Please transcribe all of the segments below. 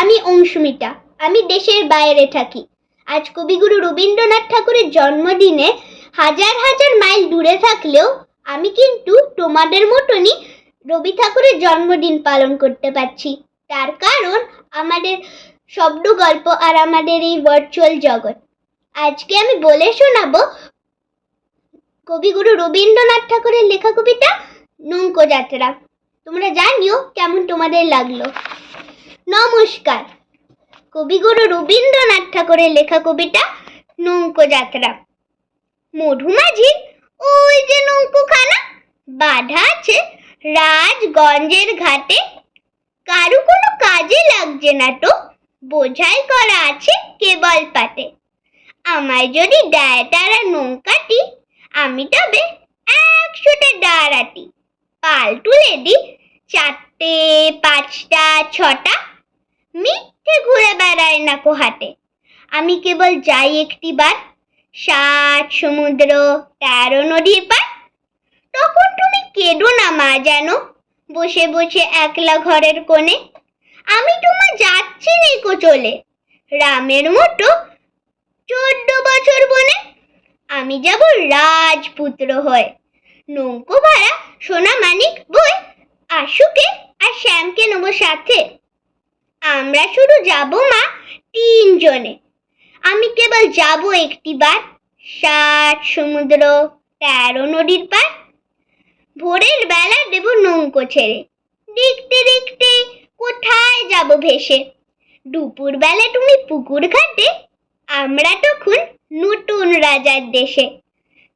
আমি অংশুমিতা, আমি দেশের বাইরে থাকি। আজ কবিগুরু রবীন্দ্রনাথ ঠাকুরের জন্মদিনে হাজার হাজার মাইল দূরে থাকলেও আমি কিন্তু তোমাদের মতনই রবি ঠাকুরের জন্মদিন পালন করতে পারছি। তার কারণ আমাদের শব্দ গল্প আর আমাদের এই ভার্চুয়াল জগৎ। আজকে আমি বলে শোনাবো কবিগুরু রবীন্দ্রনাথ ঠাকুরের লেখা কবিতা নৌকো যাত্রা। তোমরা জানিও কেমন তোমাদের লাগল। নমস্কার। কবিগুরু রবীন্দ্রনাথ ঠাকুরের লেখা কবিতা নৌকো যাত্রা মধুমাঝির ওই যে নৌকোখানা, বাঁধা আছে রাজগঞ্জের ঘাটে। কারু কোনো কাজে লাগছে না তো, বোঝাই করা আছে কেবল পাতে। আমায় যদি দেয় তারা নৌকাটি, আমি তবে একশোটা ডারাটি পাল তুলে দি চারটে, পাঁচটা, ছটা। মিথ্যে ঘুরে বেড়ায় না কোহাটে আমি কেবল যাই একটি বার সাত, সমুদ্র, তেরো নদীর পার তখন তুমি কেঁদো না মা যেন, বসে বসে একলা ঘরের কোণে। আমি তোমার যাচ্ছি নেকো চলে রামের মতো চোদ্দ বছর বনে। আমি যাব রাজপুত্র হয়ে। নৌকো ভাড়া সোনা মানিক বই আমরা শুধু যাব মা তিনজনে। আমি কেবল যাব একটিবার, সাত, সমুদ্র, তেরো নদীর পার ভোরের বেলা দেব নৌকো ছেড়ে। দেখতে দেখতে কোথায় যাব ভেসে? দুপুর বেলা তুমি পুকুর ঘাটে, আমরা তখন নতুন রাজার দেশে।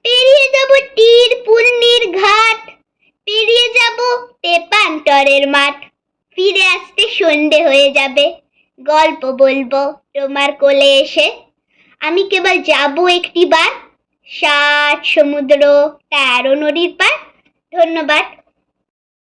পেরিয়ে যাব তীর পূর্ণির ঘাট, পেরিয়ে যাব তেপান্তরের মাঠ। ফিরে আসতে সন্ধে হয়ে যাবে। গল্প বলব তোমার কোলে এসে। আমি কেবল যাব একটি বার সাত সমুদ্র, তেরো নদীর পার ধন্যবাদ।